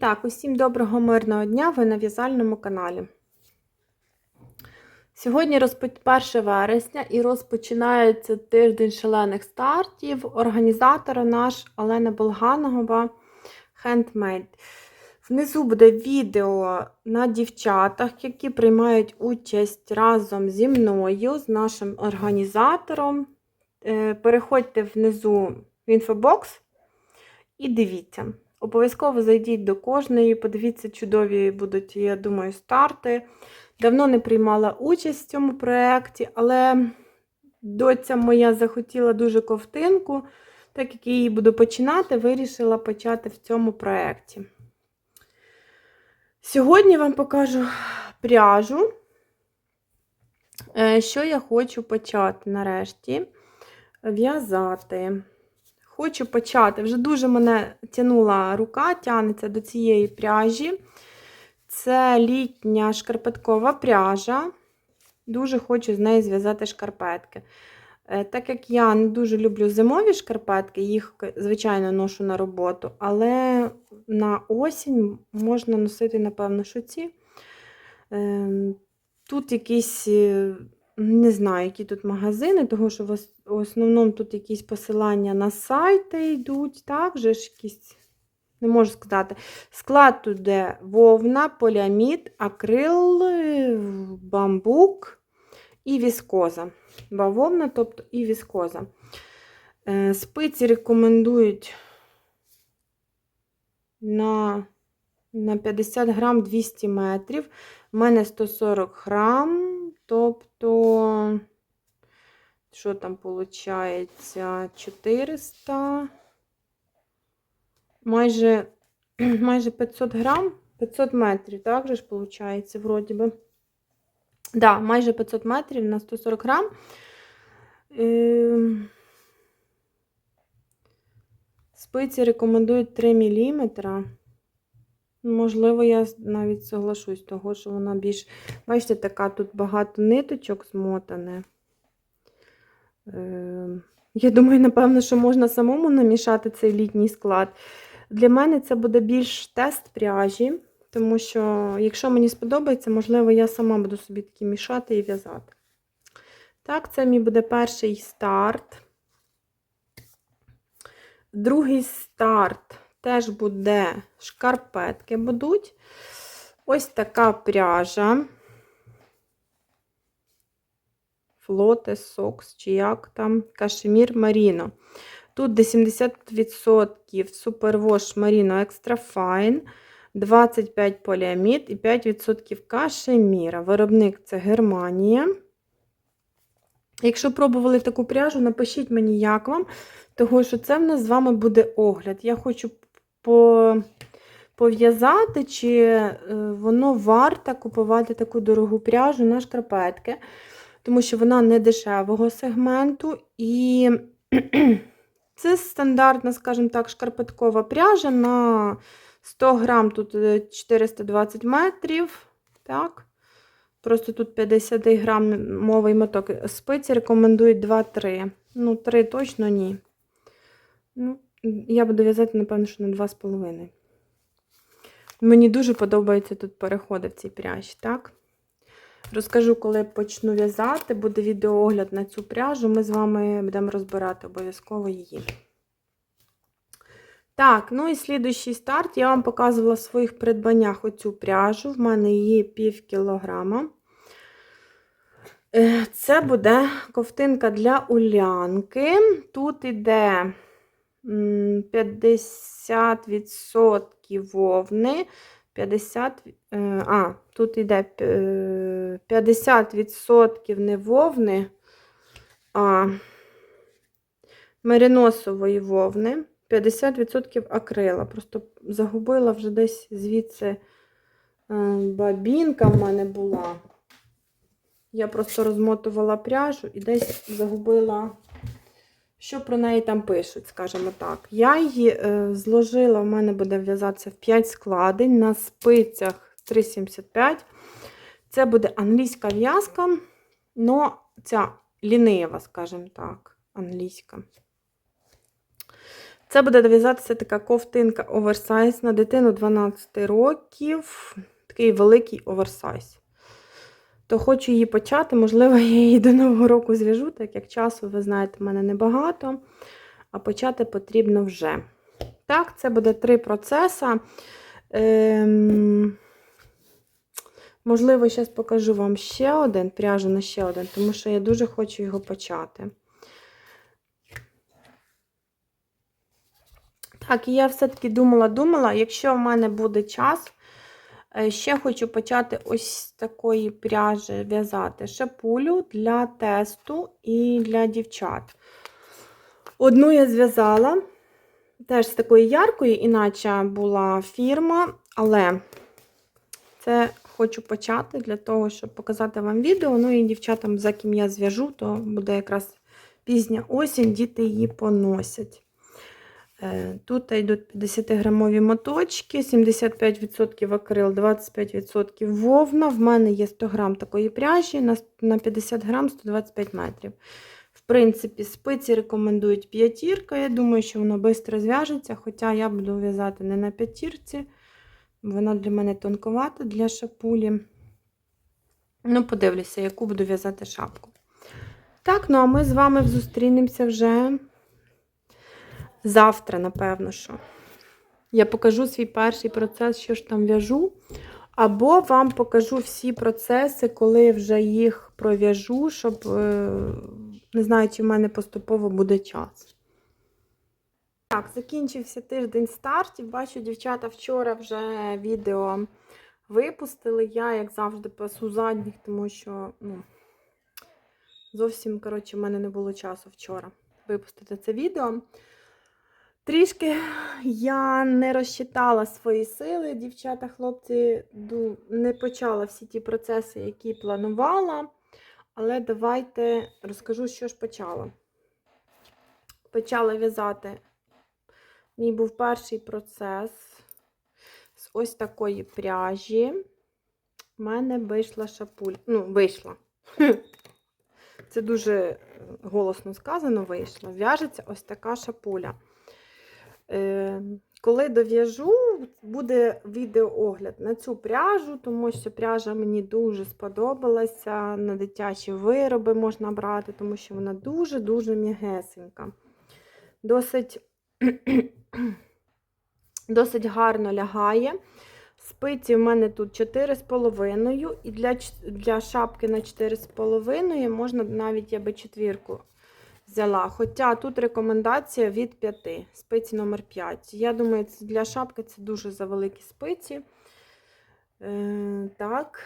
Так, усім доброго мирного дня, ви на в'язальному каналі. Сьогодні розпо- 1 вересня і розпочинається тиждень шалених стартів. Організатора наш Олена Болганова Handmade. Внизу буде відео на дівчатах, які приймають участь разом зі мною, з нашим організатором. Е, Переходьте внизу в інфобокс і дивіться. Обов'язково зайдіть до кожної, подивіться, чудові будуть, я думаю, старти. Давно не приймала участь в цьому проєкті, але доця моя захотіла дуже ковтинку, так як її буду починати, вирішила почати в цьому проєкті. Сьогодні вам покажу пряжу, е, що я хочу почати нарешті в'язати. Хочу почати. Вже дуже мене тянула рука, тягнеться до цієї пряжі. Це літня шкарпеткова пряжа. Дуже хочу з неї зв'язати шкарпетки. Е, Так як я не дуже люблю зимові шкарпетки, їх, звичайно, ношу на роботу, але на осінь можна носити, напевно, що ці. Ем, Тут якісь, е, не знаю, які тут магазини, тому що в основному тут якісь посилання на сайти йдуть, так, вже ж якісь, не можу сказати. Склад тут де вовна, поліамід, акрил, бамбук і віскоза. Бавовна, тобто і віскоза. Е, Спиці рекомендують на, на 50 грам 200 метрів. У мене 140 грам, тобто, що там виходить? 400, майже, майже 500 грам, 500 метрів, так же ж виходить, вроді би. Да, майже 500 метрів на 140 грам. Ем, Спиці рекомендують 3 мм. Можливо, я навіть соглашусь, того, що вона більш, бачите, така тут багато ниточок змотане. Ем, Я думаю, напевно, що можна самому намішати цей літній склад. Для мене це буде більш тест пряжі, тому що, якщо мені сподобається, можливо, я сама буду собі такі мішати і в'язати. Так, це мій буде перший старт. Другий старт теж буде шкарпетки будуть. Ось така пряжа. Флоте, сокс, чи як там, кашемір Маріно. Тут де 70% супервош Маріно Extra Fine, 25 поліамід і 5% кашеміра. Виробник це Германія. Якщо пробували таку пряжу, напишіть мені, як вам, того що це в нас з вами буде огляд. Я хочу. Пов'язати, чи е, воно варто купувати таку дорогу пряжу на шкарпетки, тому що вона не дешевого сегменту. І це стандартна, скажімо так, шкарпеткова пряжа на 100 грам, тут е, 420 метрів. Так. Просто тут 50 грам мовий моток. Спиці рекомендують 2-3. Ну, 3 точно ні. Ну, я буду в'язати, напевно, що на 2,5. Мені дуже подобаються тут переходи в цій пряжі, так? Розкажу, коли почну в'язати, буде відеоогляд на цю пряжу. Ми з вами будемо розбирати обов'язково її. Так, ну і слідуючий старт. Я вам показувала в своїх придбаннях оцю пряжу. В мене її пів кілограма. Е, Це буде ковтинка для улянки. Тут іде 50% вовни. 50, е, а, тут іде е, 50% не вовни, а мериносової вовни. 50% акрила. Просто загубила вже десь звідси е, бабінка в мене була. Я просто розмотувала пряжу і десь загубила, що про неї там пишуть, скажімо так. Я її е, зложила, в мене буде в'язатися в 5 складень на спицях 3,75. Це буде англійська в'язка, але ця лінива, скажімо так, англійська. Це буде дов'язатися така ковтинка оверсайз на дитину 12 років. Такий великий оверсайз. То хочу її почати. Можливо, я її до Нового року зв'яжу, так як часу, ви знаєте, в мене небагато. А почати потрібно вже. Так, це буде три процеси. Ем... Можливо, зараз покажу вам ще один, пряжу на ще один, тому що я дуже хочу його почати. Так, і я все-таки думала-думала, якщо в мене буде час, ще хочу почати ось з такої пряжі в'язати шапулю для тесту і для дівчат. Одну я зв'язала, теж з такої яркої, іначе була фірма, але це хочу почати для того, щоб показати вам відео. Ну і дівчатам, за ким я зв'яжу, то буде якраз пізня осінь, діти її поносять. Е, Тут йдуть 50-грамові моточки, 75% акрил, 25% вовна. В мене є 100 грам такої пряжі, на на 50 грам 125 метрів. В принципі, спиці рекомендують п'ятірка. Я думаю, що воно швидко зв'яжеться, хоча я буду в'язати не на п'ятірці. Вона для мене тонковата для шапулі. Ну, подивлюся, яку буду в'язати шапку. Так, ну а ми з вами зустрінемося вже завтра, напевно, що. Я покажу свій перший процес, що ж там в'яжу. Або вам покажу всі процеси, коли вже їх пров'яжу, щоб, е, не знаю, чи в мене поступово буде час. Так, закінчився тиждень стартів. Бачу, дівчата вчора вже відео випустили. Я, як завжди, пасу задніх, тому що ну, зовсім, коротше, в мене не було часу вчора випустити це відео. Трішки я не розчитала свої сили, дівчата, хлопці, не почала всі ті процеси, які планувала. Але давайте розкажу, що ж почала. Почала в'язати. Мій був перший процес з ось такої пряжі. У мене вийшла шапуля. Ну, вийшла. Це дуже голосно сказано, вийшла. В'яжеться ось така шапуля. Е, коли дов'яжу, буде відеоогляд на цю пряжу, тому що пряжа мені дуже сподобалася. На дитячі вироби можна брати, тому що вона дуже-дуже м'ягесенька. Досить досить гарно лягає. Спиці в мене тут 4,5 і для для шапки на 4,5 можна навіть я би четвірку взяла. Хоча тут рекомендація від 5, спиці номер 5. Я думаю, для шапки це дуже завеликі спиці. Е, Так.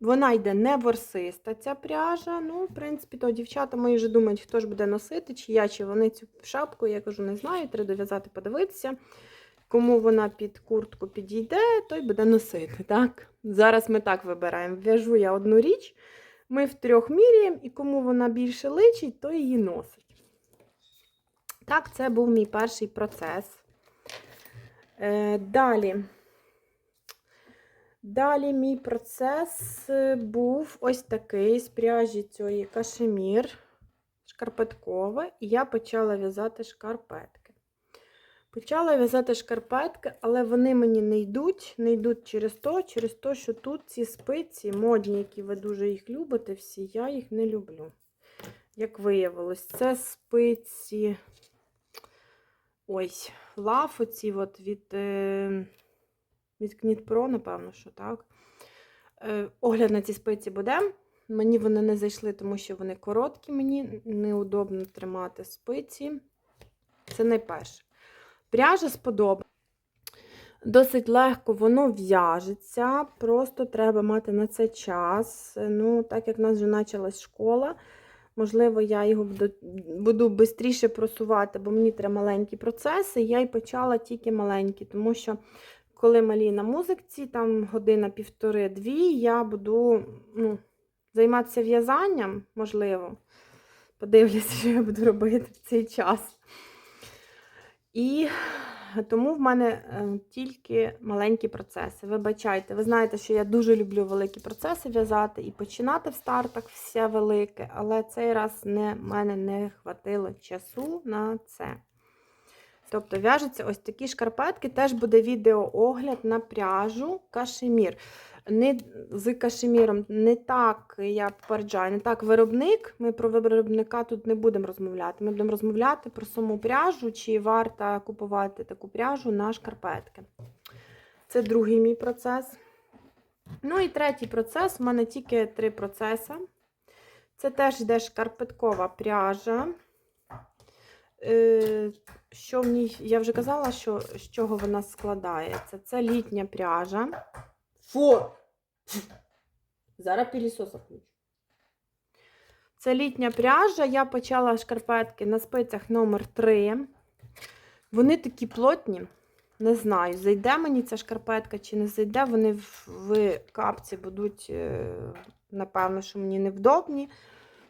Вона йде не ворсиста, ця пряжа. Ну, в принципі, то дівчата мої вже думають, хто ж буде носити, чи я, чи вони цю шапку. Я кажу, не знаю, треба дов'язати, подивитися. Кому вона під куртку підійде, той буде носити. так? Зараз ми так вибираємо. В'яжу я одну річ, ми втрьох міряємо, і кому вона більше личить, той її носить. Так, це був мій перший процес. Е, Далі. Далі мій процес був ось такий з пряжі цієї кашемір шкарпеткова, і я почала в'язати шкарпетки. Почала в'язати шкарпетки, але вони мені не йдуть, не йдуть через то, через то, що тут ці спиці, модні, які ви дуже їх любите, всі, я їх не люблю. Як виявилось, це спиці ось, лаф оці от від. Е, від Кнітпро, напевно, що так. Е, огляд на ці спиці буде. Мені вони не зайшли, тому що вони короткі, мені неудобно тримати спиці. Це найперше. Пряжа сподобається. Досить легко воно в'яжеться, просто треба мати на це час. Ну, Так як в нас вже почалась школа, можливо, я його буду буду швидше просувати, бо мені треба маленькі процеси. Я й почала тільки маленькі, тому що коли малі на музикці, там година-півтори-дві, я буду ну, займатися в'язанням, можливо. Подивлюся, що я буду робити в цей час. І тому в мене е, тільки маленькі процеси. Вибачайте, ви знаєте, що я дуже люблю великі процеси в'язати і починати в стартах все велике, але цей раз в мене не хватило часу на це. Тобто в'яжуться ось такі шкарпетки, теж буде відеоогляд на пряжу кашемір. Не з кашеміром не так я попереджаю, не так виробник. Ми про виробника тут не будемо розмовляти. Ми будемо розмовляти про саму пряжу, чи варто купувати таку пряжу на шкарпетки. Це другий мій процес. Ну і третій процес. У мене тільки три процеси. Це теж йде шкарпеткова пряжа. Е, Що в ній, я вже казала, що, з чого вона складається. Це літня пряжа. Фу! Зараз пілісоса включу. Це літня пряжа. Я почала шкарпетки на спицях номер 3 Вони такі плотні. Не знаю, зайде мені ця шкарпетка чи не зайде. Вони в, в капці будуть, е, напевно, що мені невдобні.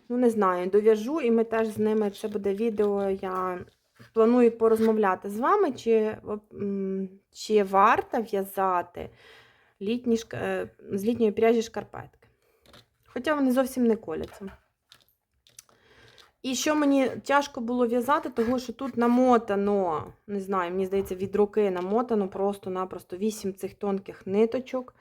Ну, не знаю, дов'яжу, і ми теж з ними це буде відео. Я планую порозмовляти з вами, чи, чи варто в'язати літні, е, з літньої пряжі шкарпетки. Хоча вони зовсім не коляться. І що мені тяжко було в'язати, тому що тут намотано, не знаю, мені здається, від руки намотано просто-напросто 8 цих тонких ниточок.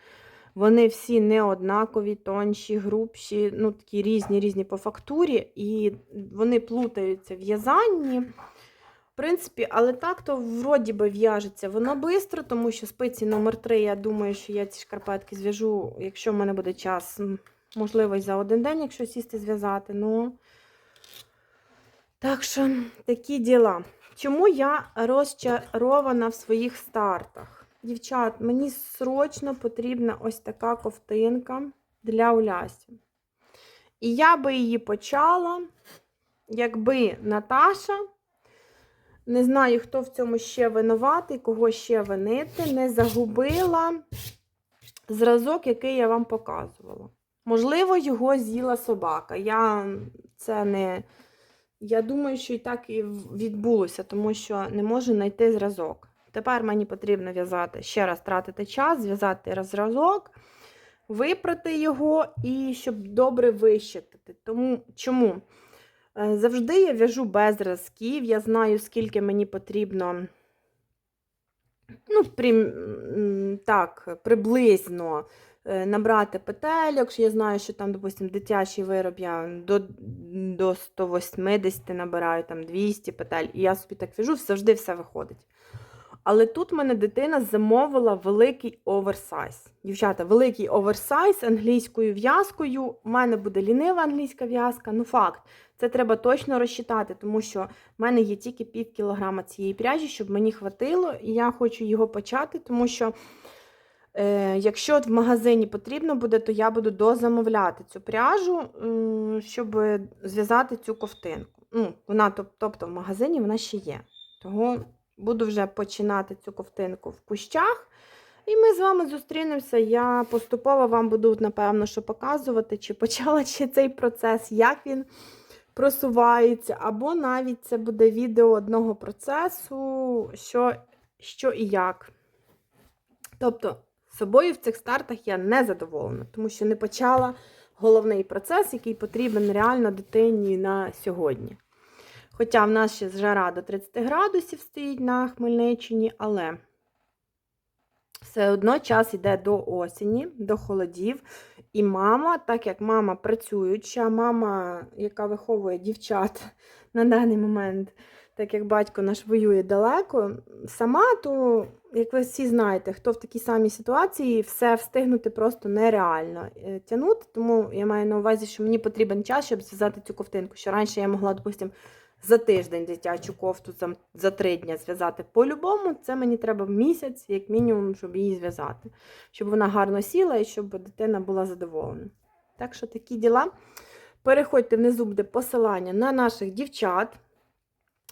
Вони всі не однакові, тонші, грубші, ну такі різні, різні по фактурі, і вони плутаються в в'язанні. В принципі, але так то вроді би в'яжеться воно швидко, тому що спиці номер 3 я думаю, що я ці шкарпетки зв'яжу, якщо в мене буде час, можливо, й за один день, якщо сісти зв'язати. Ну, так що такі діла. Чому я розчарована в своїх стартах? Дівчат, мені срочно потрібна ось така ковтинка для Улясі. І я би її почала, якби Наташа, не знаю, хто в цьому ще винуватий, кого ще винити, не загубила зразок, який я вам показувала. Можливо, його з'їла собака. Я це не. Я думаю, що і так і відбулося, тому що не можу знайти зразок. Тепер мені потрібно в'язати ще раз тратити час, зв'язати зразок, випрати його і щоб добре вищитати. Тому чому? Е, Завжди я в'яжу без зразків, я знаю, скільки мені потрібно. Ну, прим, так, приблизно е, набрати петельок, я знаю, що там, допустим, дитячий вироб я до, до 180 набираю там 200 петель, і я собі так в'яжу, завжди все виходить. Але тут мене дитина замовила великий оверсайз. Дівчата, великий оверсайз англійською в'язкою. У мене буде лінива англійська в'язка. Ну, факт, це треба точно розчитати, тому що в мене є тільки пів кілограма цієї пряжі, щоб мені хватило, і я хочу його почати, тому що. Е, Якщо в магазині потрібно буде, то я буду дозамовляти цю пряжу, щоб зв'язати цю ковтинку. Ну, вона, тобто в магазині вона ще є. Того буду вже починати цю ковтинку в кущах. І ми з вами зустрінемося. Я поступово вам буду, напевно, що показувати, чи почала чи цей процес, як він просувається, або навіть це буде відео одного процесу, що, що і як. Тобто, собою в цих стартах я не задоволена, тому що не почала головний процес, який потрібен реально дитині на сьогодні. Хоча в нас ще жара до 30 градусів стоїть на Хмельниччині, але все одно час йде до осені, до холодів. І мама, так як мама працююча, мама, яка виховує дівчат на даний момент, так як батько наш воює далеко, сама, то, як ви всі знаєте, хто в такій самій ситуації, все встигнути просто нереально е, тягнути. Тому я маю на увазі, що мені потрібен час, щоб зв'язати цю ковтинку. Що раніше я могла, допустимо, за тиждень дитячу кофту за, три дні зв'язати по-любому, це мені треба місяць, як мінімум, щоб її зв'язати, щоб вона гарно сіла і щоб дитина була задоволена. Так що такі діла. Переходьте внизу буде посилання на наших дівчат.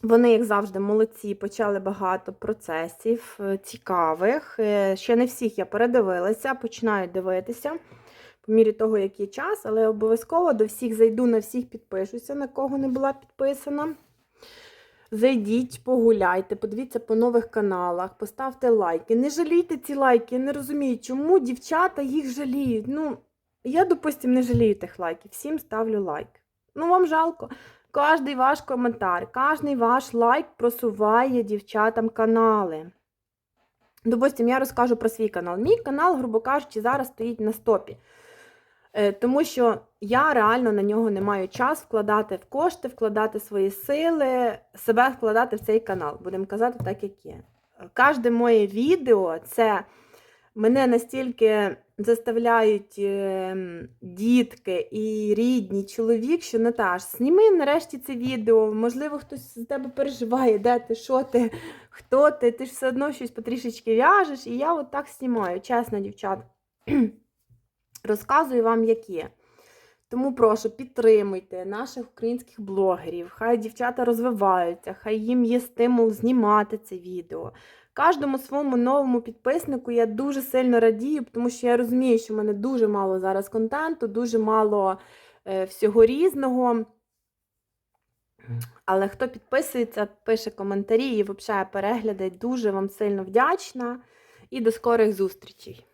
Вони, як завжди, молодці, почали багато процесів е, цікавих. Е, Ще не всіх я передивилася, починаю дивитися по мірі того, як є час, але обов'язково до всіх зайду, на всіх підпишуся, на кого не була підписана. Зайдіть, погуляйте, подивіться по нових каналах, поставте лайки. Не жалійте ці лайки, я не розумію, чому дівчата їх жаліють. Ну, я, допустим, не жалію тих лайків. Всім ставлю лайк. Ну, вам жалко. Кожний ваш коментар, кожний ваш лайк просуває дівчатам канали. Допустим, я розкажу про свій канал. Мій канал, грубо кажучи, зараз стоїть на стопі. Е, Тому що я реально на нього не маю час вкладати в кошти, вкладати свої сили, себе вкладати в цей канал. Будемо казати так, як є. Кожне моє відео це мене настільки заставляють ем, дітки і рідні чоловік, що Наташ, зніми нарешті це відео. Можливо, хтось з тебе переживає, де ти, що ти, хто ти, ти ж все одно щось потрішечки в'яжеш. І я от так знімаю, чесно, дівчат. Розказую вам, як є. Тому прошу, підтримуйте наших українських блогерів. Хай дівчата розвиваються, хай їм є стимул знімати це відео. Кожному своєму новому підписнику я дуже сильно радію, тому що я розумію, що в мене дуже мало зараз контенту, дуже мало е, всього різного. Але хто підписується, пише коментарі і взагалі перегляди, дуже вам сильно вдячна. І до скорих зустрічей!